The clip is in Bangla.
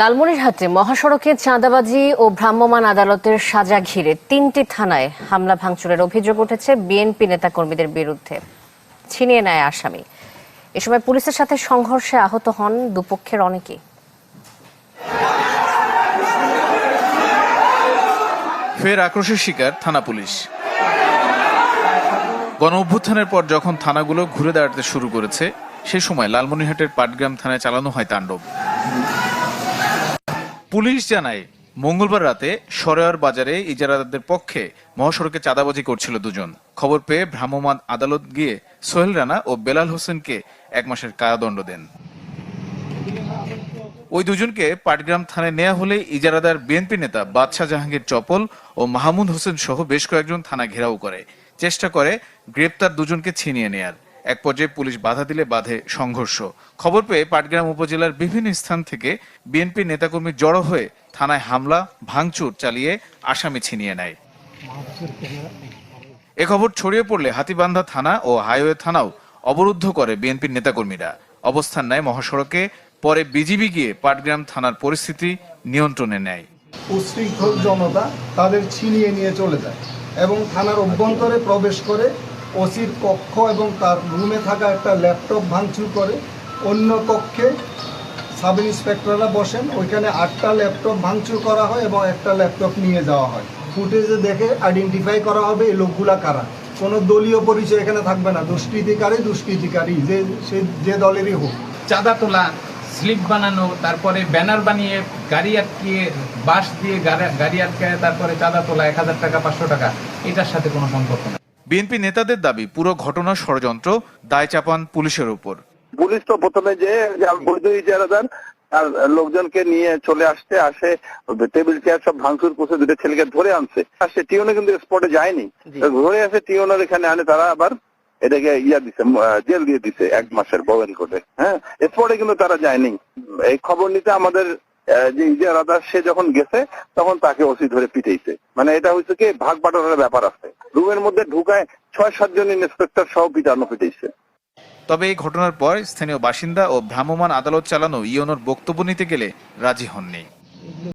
লালমনিরহাটে মহাসড়কে চাঁদাবাজি ও ভ্রাম্যমাণ আদালতের সাজা ঘিরে তিনটি থানায় হামলা ভাঙচুরের অভিযোগ উঠেছে বিএনপি নেতাকর্মীদের বিরুদ্ধে। ছিনিয়ে নেয় আসামি। এ সময় পুলিশের সাথে সংঘর্ষে আহত হন দুপক্ষের অনেকেই। ফের আক্রোশের শিকার থানা পুলিশ। গণ অভ্যুত্থানের পর যখন থানাগুলো ঘুরে দাঁড়াতে শুরু করেছে, সে সময় লালমনিরহাটের পাটগ্রাম থানায় চালানো হয় তাণ্ডব। পুলিশ জানায়, মঙ্গলবার রাতে সরেয়ার বাজারে ইজারাদারদের পক্ষে মহাসড়কে চাঁদাবাজি করছিল দুজন। খবর পেয়ে ভ্রাম্যমাণ আদালত গিয়ে সোহেল রানা ও বেলাল হোসেনকে এক মাসের কারাদণ্ড দেন। ওই দুজনকে পাটগ্রাম থানায় নেওয়া হলে ইজারাদার বিএনপি নেতা বাদশাহ জাহাঙ্গীর চপল ও মাহমুদ হোসেন সহ বেশ কয়েকজন থানা ঘেরাও করে। চেষ্টা করে গ্রেপ্তার দুজনকে ছিনিয়ে নেয়ার। এক পর্যায়ে পুলিশ বাধা দিলে বাধে সংঘর্ষ। খবর পেয়ে পাটগ্রাম উপজেলার বিভিন্ন স্থান থেকে বিএনপি নেতাকর্মী জড়ো হয়ে থানায় হামলা, ভাঙচুর চালিয়ে আসামি ছিনিয়ে নেয়। এ খবর ছড়িয়ে পড়লে হাতিবান্ধা থানা ও হাইওয়ে থানাও অবরুদ্ধ করে বিএনপির নেতাকর্মীরা। অবস্থান নেয় মহাসড়কে, পরে বিজিবি গিয়ে পাটগ্রাম থানার পরিস্থিতি নিয়ন্ত্রণে নেয়। উশৃঙ্খল জনতা তাদের ছিনিয়ে নিয়ে চলে যায় এবং থানার অভ্যন্তরে প্রবেশ করে ওসির কক্ষ এবং তার রুমে থাকা একটা ল্যাপটপ ভাঙচুর করে। অন্য কক্ষে সাব ইন্সপেক্টররা বসেন। ওইখানে আটটা ল্যাপটপ ভাঙচুর করা হয় এবং একটা ল্যাপটপ নিয়ে যাওয়া হয়। ফুটেজে দেখে আইডেন্টিফাই করা হবে এই লোকগুলা কারা। কোনো দলীয় পরিচয় এখানে থাকবে না। দুষ্কৃতিকারী দুষ্কৃতিকারী, যে, সে, যে দলেরই হোক। চাঁদা তোলা, স্লিপ বানানো, তারপরে ব্যানার বানিয়ে গাড়ি আটকিয়ে বাস দিয়ে গাড়ি- আটকায়, তারপরে চাঁদা তোলা, এক হাজার টাকা, পাঁচশো টাকা, এটার সাথে কোনো সম্পর্ক নেই। বিএনপি নেতাদের দাবি পুরো ঘটনা ষড়যন্ত্র দায় চাপান পুলিশের উপর। পুলিশ তো প্রথমে যে বৈধ ইজারাদার আর লোকজনকে নিয়ে চলে আসতে আসে টেবিল চেয়ার সব ভাঙচুর করছে দুটো ছেলেকে ধরে আনছে। আর সে টিওনে কিন্তু স্পটে যায়নি। ধরে আসে টিওনের এখানে আনে তারা আবার এটাকে ইয়া দিছে জেল দিয়ে দিছে এক মাসের ববেন কোর্টে হ্যাঁ? স্পটে কিন্তু তারা যায়নি। এই খবর নিতে আমাদের যে ইজারাদার সে যখন গেছে, তখন তাকে ওসি ধরে পিটাইছে। মানে এটা হচ্ছে কি, ভাগ বাটোয়ারের ব্যাপার আছে। রুমের মধ্যে ঢুকায় ছয় সাতজন ইন্সপেক্টর সহ পিটানো পিটাইছে। তবে এই ঘটনার পর স্থানীয় বাসিন্দা ও ভ্রাম্যমান আদালত চালানো ইয়নোর বক্তব্য নিতে গেলে রাজি হননি।